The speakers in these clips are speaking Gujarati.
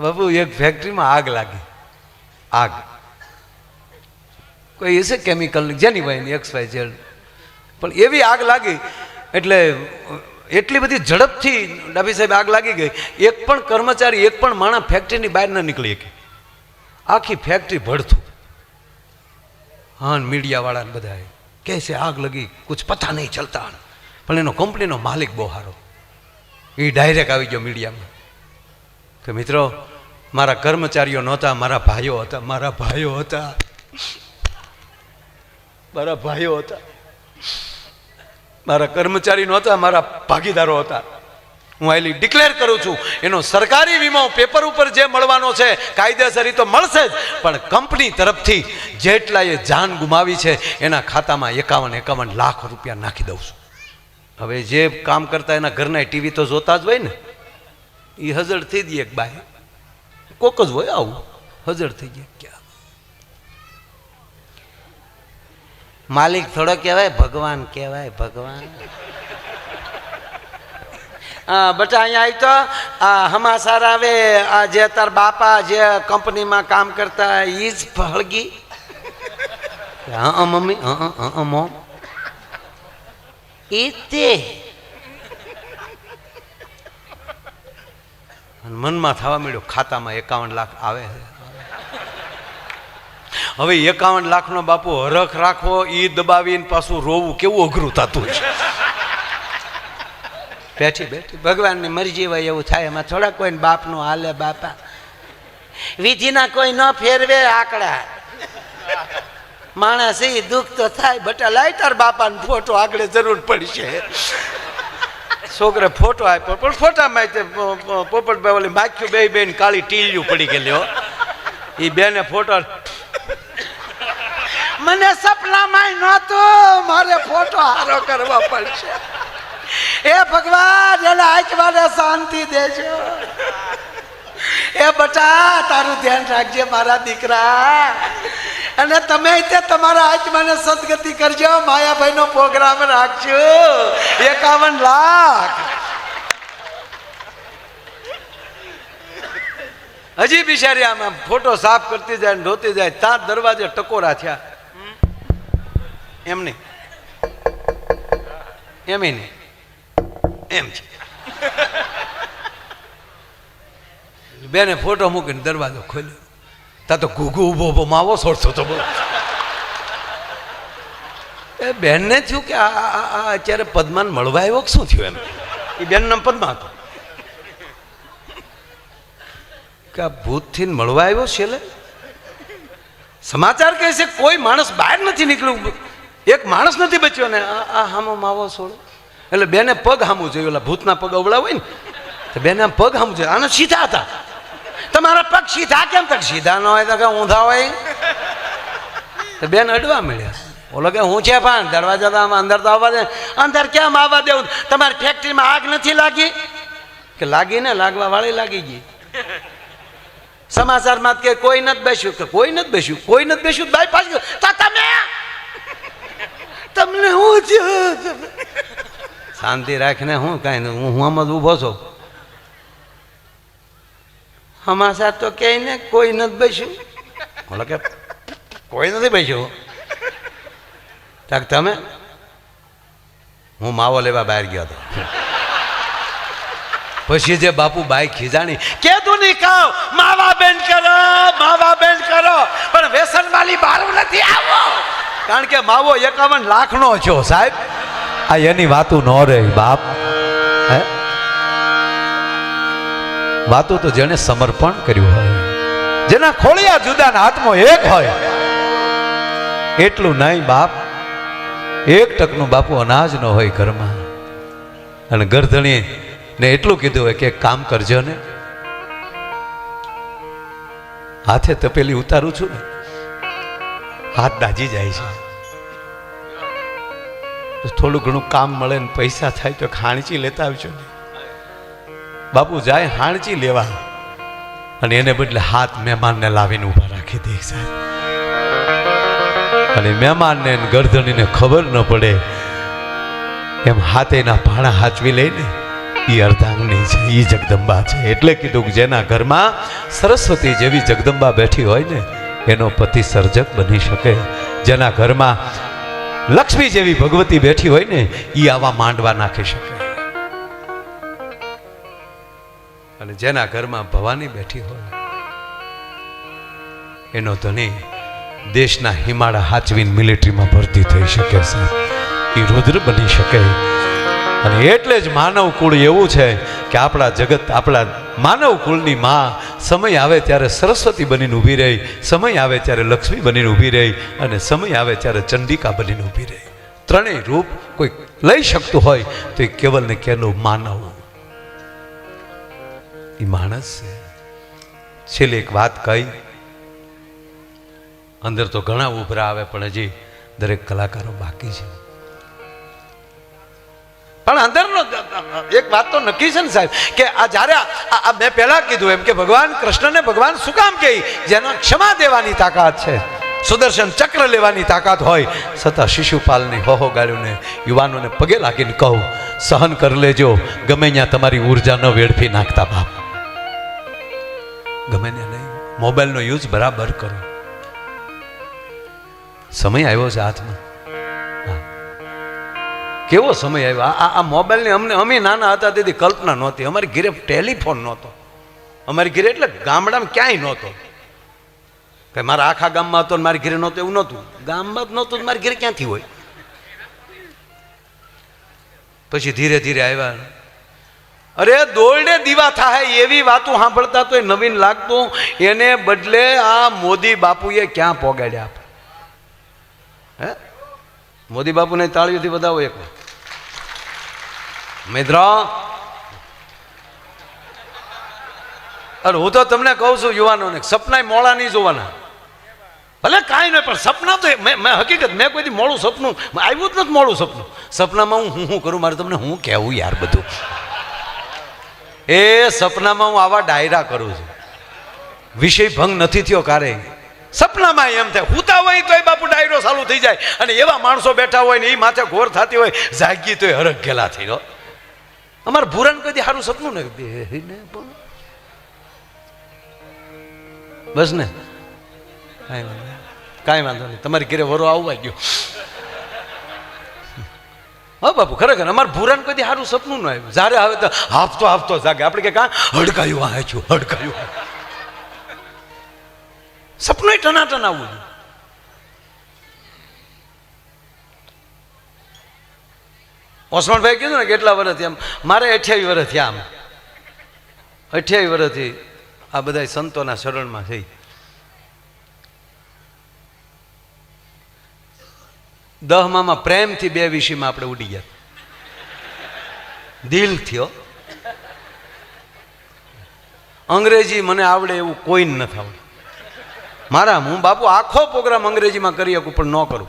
બાબુ, એક ફેક્ટરીમાં આગ લાગી. આગ. કોઈ હશે કેમિકલ જેની હોય એક્સ વાય ઝેડ પણ એવી આગ લાગી, એટલે એટલી બધી ઝડપથી ડાભી સાહેબ આગ લાગી ગઈ. એક પણ કર્મચારી, એક પણ માણસ ફેક્ટરીની બહાર ન નીકળી શકે. આખી ફેક્ટરી ભડથું હા મીડિયાવાળાને બધા છે, આગ લગી, કુછ પતા નહીં, ચલતા પણ એનો કંપનીનો માલિક બહુ સારો. એ ડાયરેક્ટ આવી ગયો મીડિયામાં. કે મિત્રો મારા કર્મચારીઓ નહોતા, મારા ભાઈઓ હતા, મારા ભાઈઓ હતા. મારા ભાઈઓ હતા. મારા કર્મચારી નહોતા, મારા ભાગીદારો હતા. હું આઈલી ડિક્લેર કરું છું, એનો સરકારી વીમો પેપર ઉપર જે મળવાનો છે કાયદેસર તો મળશે જ, પણ કંપની તરફથી જેટલાએ જાન ગુમાવી છે, એના ખાતામાં એકાવન એકાવન લાખ રૂપિયા નાખી દઉં છું. હવે જે કામ કરતા એના ઘરના ટીવી તો જોતા જ હોય ને. એ હજળ થઈ દઈએ એક બાય કોક જ હોય આવું. હજર થઈ ગયા ક્યાં? માલિક થોડો કહેવાય, ભગવાન કહેવાય, ભગવાન. બટા અહીંયા આવી તો, આ હમાસાર આવે, આ જે તાર બાપા જે કંપનીમાં કામ કરતા ઈ જ ફળગી હા, મમ્મી, હા હા મોમ ઈ તે. અને મનમાં થવા મળ્યો ખાતામાં એકાવન લાખ આવે હવે એકાવન લાખનો બાપુ હરખ રાખવો એ દબાવીને પાછું રોવું કેવું અઘરું થતું છે? બેઠી બેઠી. ભગવાનની મરજી હોય એવું થાય. એમાં થોડા કોઈ બાપનું હાલે, બાપા. વિધિના કોઈ ન ફેરવે આકડા. માણસ એ દુઃખ તો થાય, બટા લાય તાર બાપાનો ફોટો આગળ જરૂર પડશે. છોકરે ફોટો આપ્યો, પણ ફોટામાં તે પોપટભાઈ ઓલી માખ્યું બે બેન કાળી ટીલ્યું પડી ગયેલી એ બેને ફોટો મને સપનામાં નહોતું, મારે ફોટો હારો કરવા પડશે. એ ભગવાન, એને આંખમાં શાંતિ દેજો. એ બટા, તારું ધ્યાન રાખજે મારા દીકરા. અને તમે તે તમારા આત્માને સદગતિ કરજો. માયાભાઈનો પ્રોગ્રામ રાખજો. એકાવન લાખ. હજી બિચારી આમ ફોટો સાફ કરતી જાય ધોતી જાય. ત્યાં દરવાજે ટકોરા થયા. એમ નહીં. એમ નહીં. એમ છે. બેને ફોટો મૂકીને દરવાજો ખોલ્યો. તા તો ઘૂઘુ ઊભો ઊભો માવો છોડતો તો બોલો. એ બેનને થયું કે આ અત્યારે પદ્માન મળવા આવ્યો શું થયું એમ? એ બેન નામ પદ્મા હતું. કે આ ભૂતથી મળવા આવ્યો છેલ્લે? સમાચાર કહે છે કોઈ માણસ બહાર નથી નીકળ્યું. એક માણસ નથી બચ્યો ને આ હામો માવો છોડો. એટલે બેને પગ હામું જોયું ઓલા ભૂતના પગ અવળા હોય ને, તો બેને પગ હામું જોયું આને સીધા હતા. તમારા પગ સીધા કેમ તક સીધા ન હોય તો કે ઊંધા હોય? તો બેન અડવા મળ્યા. ઓલો કે, હું છે પણ દરવાજા તો આમાં અંદર તો આવવા દે. અંદર કેમ આવવા દેવું? તમારી ફેક્ટરીમાં આગ નથી લાગી? કે લાગી ને લાગવા વાળી લાગી ગઈ. સમાચારમાં કે કોઈ નથી બેસ્યું. કે કોઈ નથી બેસ્યું. કોઈ નથી બેસ્યું. બાય પાછું તો તમે? તમને હું છે? શાંતિ રાખીને હું કાંઈ હું આમ જ ઊભો છું. હમાસા તો કે ને કોઈ નથી બેસ્યું. બોલો કે કોઈ નથી બેસ્યું? તક તમે? હું માવો લેવા બહાર ગયો હતો. પછી જે બાપુ બાઈ ખીજાણી કેતું નહીં કહો માવા બેન કરો માવા બેન કરો પણ વેસન વાલી બારું નથી આવો. કારણ કે માવો એકાવન લાખનો છો સાહેબ. આ એની વાતું ન રહે બાપ. હે? વાતું તો જેને સમર્પણ કર્યું હોય. જેના ખોળિયા જુદાના હાથમાં એક હોય. એટલું નહીં બાપ, એક ટકનું બાપુ અનાજ ન હોય ઘરમાં. અને ગરધણી ને એટલું કીધું હોય કે કામ કરજો ને. હાથે તપેલી ઉતારું છું ને, હાથ દાજી જાય છે. થોડું ઘણું કામ મળે ને પૈસા થાય તો ખાણચી લેતા આવજો ને. બાપુ જાય હાણચી લેવા અને એને બદલે હાથ મહેમાનને લાવીને ઊભા રાખી દે સાહેબ. અને મહેમાનને ને ખબર ન પડે, એમ હાથેના ભાણા હાચવી લઈને એ અર્ધાંગની છે એ જગદંબા છે. એટલે કીધું કે જેના ઘરમાં સરસ્વતી જેવી જગદંબા બેઠી હોય ને, એનો પતિ સર્જક બની શકે. જેના ઘરમાં લક્ષ્મી જેવી ભગવતી બેઠી હોય ને એ આવા માંડવા નાખી શકે. અને જેના ઘરમાં ભવાની બેઠી હોય, એનો ધણી દેશના હિમાળા હાચવીને મિલિટરીમાં ભરતી થઈ શકે છે. એ રુદ્ર બની શકે. અને એટલે જ માનવ એવું છે કે આપણા જગત, આપણા માનવ કુળની માં સમય આવે ત્યારે સરસ્વતી બનીને ઊભી રહી, સમય આવે ત્યારે લક્ષ્મી બનીને ઊભી રહી, અને સમય આવે ત્યારે ચંડિકા બનીને ઊભી રહી. ત્રણેય રૂપ કોઈ લઈ શકતું હોય તો એ કેવલ ને કેલું માનવ એ માણસ છે. છેલ્લે એક વાત કહી. અંદર તો ઘણા ઉભરા આવે, પણ હજી દરેક કલાકારો બાકી છે. પણ અંદરનો એક વાત તો નક્કી છે ને સાહેબ, કે આ જ્યારે આ- મેં પહેલાં કીધું એમ કે ભગવાન કૃષ્ણને ભગવાન શું કામ કહે? જેનો ક્ષમા દેવાની તાકાત છે, સુદર્શન ચક્ર લેવાની તાકાત હોય છતાં શિશુપાલની હોહો ગાળ્યોને યુવાનોને પગે લાગીને કહું, સહન કરી લેજો, ગમે ત્યાં તમારી ઊર્જા ન વેડફી નાખતા બાપ. ગમે ને નહીં. મોબાઈલનો યુઝ બરાબર કરો. સમય આવ્યો છે હાથમાં. કેવો સમય આવ્યો? આ આ- મોબાઈલની અમને અમે નાના હતા, તેથી કલ્પના નહોતી. અમારી ઘરે ટેલિફોન નહોતો. અમારી ઘરે એટલે ગામડામાં ક્યાંય નહોતો. કે મારા આખા ગામમાં હતો ને મારી ઘરે નહોતો, એવું નહોતું. ગામમાં જ નહોતું મારી ઘરે ક્યાંથી હોય? પછી ધીરે ધીરે આવ્યા. અરે દોરડે દીવા થાય, એવી વાતો સાંભળતા તો એ નવીન લાગતું. એને બદલે આ મોદી બાપુએ ક્યાં પોગાડ્યા હે? મોદી બાપુને તાળીઓથી બધાવો એક. મિત્ર, અરે હું તો તમને કહું છું યુવાનોને સપના મોડા નહીં જોવાના. ભલે કાંઈ નહીં, પણ સપના તો મેં હકીકત, મેં કોઈથી મોડું સપનું? આવ્યું જ નથી મોડું સપનું. સપનામાં હું હું કરું, મારે તમને હું કહેવું યાર બધું. એ સપનામાં હું આવા ડાયરા કરું છું. વિષય ભંગ નથી થયો કારે સપનામાં એમ થાય, હુતા હોય તોય બાપુ ડાયરો ચાલુ થઈ જાય. અને એવા માણસો બેઠા હોય ને એ માથે ઘોર થતી હોય, જાગી તોય હરખ ગેલા થઈ ગયો અમારે ભૂરણ કદી સારું સપનું ને બેહીને પણ. બસ ને. કાંઈ વાંધો નહીં. તમારી ઘેરે વરો આવવા ગયો. હા બાપુ, ખરેખર અમારે ભૂરાને કદી સારું સપનું ન આવ્યું. જ્યારે આવે તો હાફતો હાફતો જાગે. આપણે કે કાં? હડકાયું આ છું, હડકાયું સપનું ટનાટન આવવું જોઈએ. ઓસમાણભાઈ કીધું ને કેટલા વર્ષથી આમ, મારે અઠ્યાવીસ વર્ષ થયા આમ. અઠ્યાવીસ વર્ષથી આ બધા સંતોના શરણમાં થઈ. દહમામાં પ્રેમથી બે વિષયમાં આપણે ઉડી ગયા. દિલ થયો. અંગ્રેજી મને આવડે એવું કોઈ નથી આવડે મારા હું બાપુ આખો પ્રોગ્રામ અંગ્રેજીમાં કરી શકું, પણ ન કરું.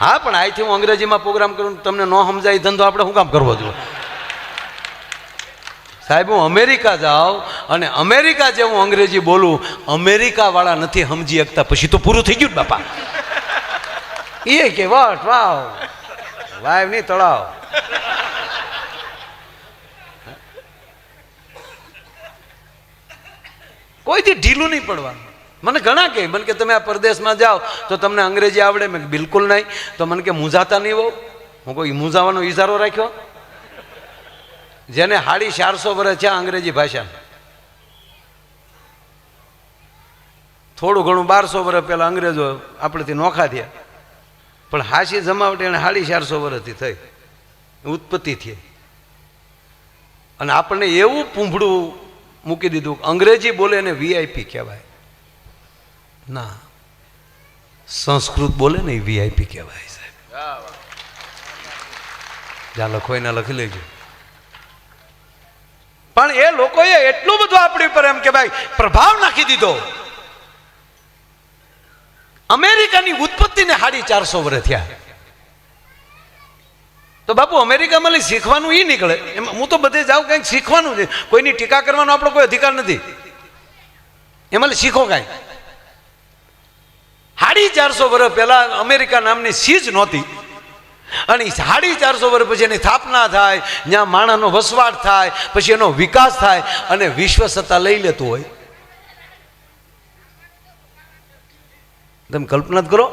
હા, પણ અહીંથી હું અંગ્રેજીમાં પ્રોગ્રામ કરું તમને ન સમજાય ધંધો આપણે શું કામ કરવો જોઈએ? સાહેબ, હું અમેરિકા જાઉં અને અમેરિકા જે હું અંગ્રેજી બોલું, અમેરિકાવાળા નથી સમજી શકતા. પછી તો પૂરું થઈ ગયું બાપા. એ કે વટ વાવ વાવ નહીં તળાવ. કોઈથી ઢીલું નહીં પડવાનું. મને ઘણા કહે, મને કે તમે આ પરદેશમાં જાઓ, તો તમને અંગ્રેજી આવડે. મેં બિલકુલ નહીં. તો મને કે, મૂંઝાતા નહીં હોઉં હું કોઈ મૂંઝાવાનો ઇશારો રાખ્યો? જેને હાડી ચારસો વર્ષ છે અંગ્રેજી ભાષા થોડું ઘણું બારસો વર્ષ પહેલાં અંગ્રેજો આપણેથી નોખા થયા. પણ હાસી જમાવટ એને સાડી ચારસો વર્ષથી થઈ. ઉત્પત્તિ થઈ. અને આપણને એવું પૂંભળું મૂકી દીધું અંગ્રેજી બોલે એને વીઆઈપી કહેવાય. ના. સંસ્કૃત બોલે ને વીઆઈપી કહેવાય સાહેબ. જ્યાં લખો એના લખી લેજો. પણ એ લોકોએ એટલું બધું આપણી ઉપર એમ કે ભાઈ, પ્રભાવ નાખી દીધો. અમેરિકાની ઉત્પત્તિને સાડી ચારસો વર્ષ થયા. તો બાપુ, અમેરિકામાં શીખવાનું એ નીકળે. એમાં હું તો બધે જાઉં કંઈક શીખવાનું છે. કોઈની ટીકા કરવાનો આપણો કોઈ અધિકાર નથી. એમાં શીખો કાંઈ. સાડી ચારસો વર્ષ પહેલા અમેરિકા નામની સીજ નહોતી. અને સાડી ચારસો વર્ષ પછી એની સ્થાપના થાય, ત્યાં માણસનો વસવાટ થાય, પછી એનો વિકાસ થાય, અને વિશ્વ સત્તા લઈ લેતું હોય. તમે કલ્પના જ કરો.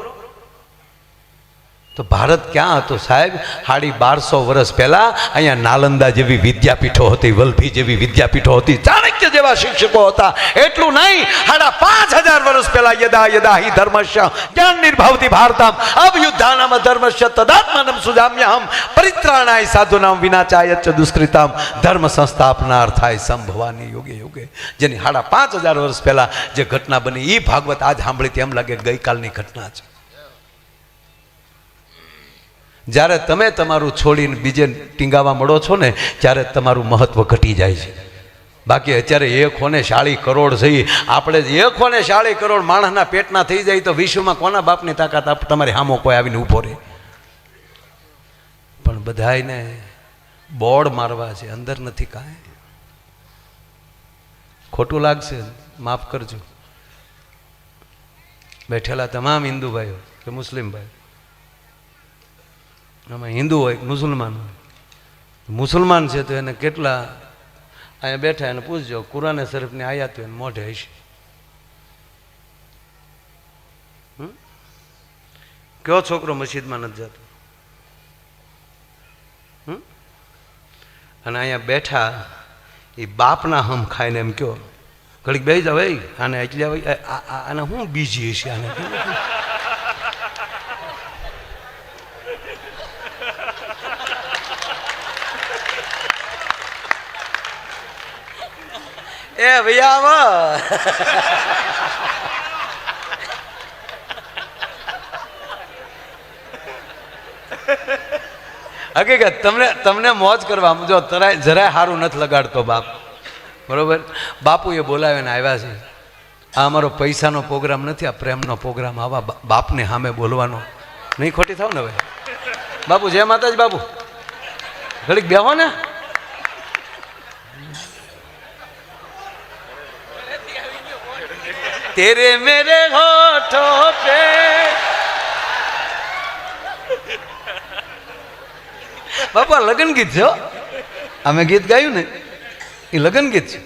તો ભારત ક્યાં હતો સાહેબ? સાડી બારસો વર્ષ પહેલા અહીંયા નાલંદા જેવી વિદ્યાપીઠો હતી, વલભી જેવી વિદ્યાપીઠો હતી, ચાણક્ય જેવા શિક્ષકો હતા. એટલું નહીં સાડા પાંચ હજાર વર્ષ પહેલા યદા યદા હિ ધર્મશ્ય જ્ઞાન નિર્ભાવતી ભારતમ? અવયુદ્ધાનામ ધર્મશ્ય તદાત્માનમ સુજામ્યહમ, પરિત્રાણાય સાધુનામ વિનાચાય ચ દુષ્કૃતામ, ધર્મ સંસ્થાપનાર્થાય સંભવાની યોગે યોગે. જેની સાડા પાંચ હજાર વર્ષ પહેલાં જે ઘટના બની એ ભાગવત આજ સાંભળી તેમ લાગે ગઈકાલની ઘટના છે. જ્યારે તમે તમારું છોડીને બીજે ટીંગાવા મળો છો ને, ત્યારે તમારું મહત્ત્વ ઘટી જાય છે. બાકી અત્યારે એક હોને શાળી કરોડ થઈ આપણે એક હોને શાળી કરોડ માણસના પેટના થઈ જાય તો વિશ્વમાં કોના બાપની તાકાત તમારી હામો કોઈ આવીને ઊભો રહે? પણ બધાયને બોર્ડ મારવા છે, અંદર નથી કાંઈ. ખોટું લાગશે, માફ કરજો. બેઠેલા તમામ હિન્દુ ભાઈઓ કે મુસ્લિમ ભાઈઓ આમાં હિન્દુ હોય મુસલમાન હોય? મુસલમાન છે તો એને કેટલા અહીંયા બેઠા એને પૂછજો, કુરાને શરીફની આયાત એને મોઢે હશે? કયો છોકરો મસ્જિદમાં નથી જતો? અને અહીંયા બેઠા એ બાપના હમ ખાઈને એમ કયો, ઘડીક બે જાવ આને એટલે આને શું બીજી હશે આને? એ ભૈયા આવો. હકીકત, તમને તમને મોજ કરવા જો તરાય, જરાય સારું નથી લગાડતો બાપ. બરોબર? બાપુએ બોલાવીને આવ્યા છે. આ અમારો પૈસાનો પ્રોગ્રામ નથી, આ પ્રેમનો પ્રોગ્રામ. આવા બાપને સામે બોલવાનો. નહીં ખોટી થાવ ને હવે? બાપુ, જય માતાજી બાપુ. ઘડીક બેહો ને. तेरे मेरे होठों पे બાપા લગ્ન ગીત છે હો. અમે ગીત ગાયું ને એ લગ્ન ગીત છે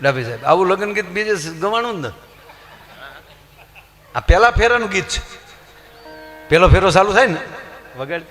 ડાભી સાહેબ આવું લગ્ન ગીત બીજે ગવાણું જ ને આ પેલા ફેરાનું ગીત છે પેલો ફેરો ચાલુ થાય ને વગાડ